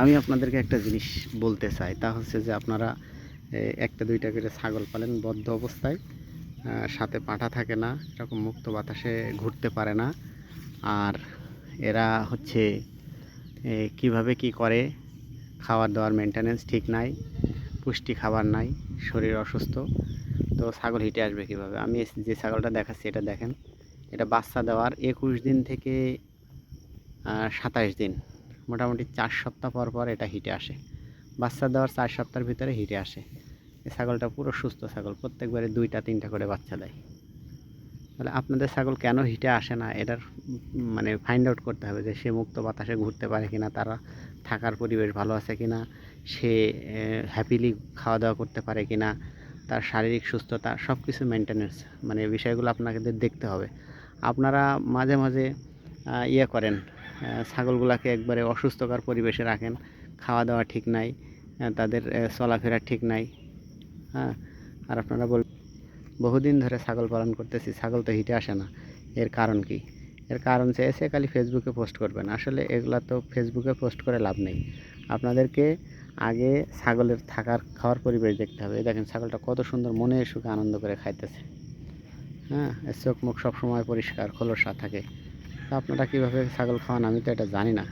আমি আপনাদেরকে একটা জিনিস বলতে চাই, তা হচ্ছে যে আপনারা একটা দুইটা করে ছাগল পালেন বদ্ধ অবস্থায় সাথে পাঁঠা থাকে না, এরকম মুক্ত বাতাসে ঘুরতে পারে না, আর এরা হচ্ছে কীভাবে কি করে, খাওয়ার দাওয়ার মেনটেনেন্স ঠিক নাই, পুষ্টি খাবার নাই, শরীর অসুস্থ, তো ছাগল হিটে আসবে কীভাবে? আমি যে ছাগলটা দেখাচ্ছি এটা দেখেন, এটা বাচ্চা দেওয়ার একুশ দিন থেকে সাতাইশ দিন। মোটামুটি চার সপ্তাহ পর পর এটা হিটে আসে। বাচ্চা দেওয়ার চার সপ্তাহের ভিতরে হিটে আসে। এই ছাগলটা পুরো সুস্থ ছাগল, প্রত্যেকবারে দুইটা, তিনটা করে বাচ্চা দেয়। তাহলে আপনাদের ছাগল কেন হিটে আসে না? এটার মানে ফাইন্ড আউট করতে হবে যে সে মুক্ত বাতাসে ঘুরতে পারে কিনা, তারা থাকার পরিবেশ ভালো আছে কিনা, সে হ্যাপিলি খাওয়া দাওয়া করতে পারে কিনা, তার শারীরিক সুস্থতা সব কিছু মেনটেনেন্স মানে বিষয়গুলো আপনাকে দেখতে হবে। আপনারা মাঝে মাঝে ইয়ে করেন ছাগলগুলাকে একবারে অসুস্থকর পরিবেশে রাখেন। খাওয়া দাওয়া ঠিক নাই তাদের চলাফেরা ঠিক নাই। হ্যাঁ আর আপনারা বল, বহুদিন ধরে ছাগল পালন করতেছি, ছাগল তো হিটে আসে না। এর কারণ কি? এর কারণ চেয়েছে খালি ফেসবুকে পোস্ট করবেন। আসলে এগুলা তো ফেসবুকে পোস্ট করে লাভ নেই। আপনাদেরকে আগে ছাগলের থাকার, খাওয়ার পরিবেশ দেখতে হবে। দেখেন ছাগলটা কত সুন্দর মনে সুখে আনন্দ করে খাইতেছে। হ্যাঁ চোখ মুখ সবসময় পরিষ্কার, খোলসা থাকে। আপনারা কীভাবে ছাগল খাওয়ান আমি তো এটা জানি না।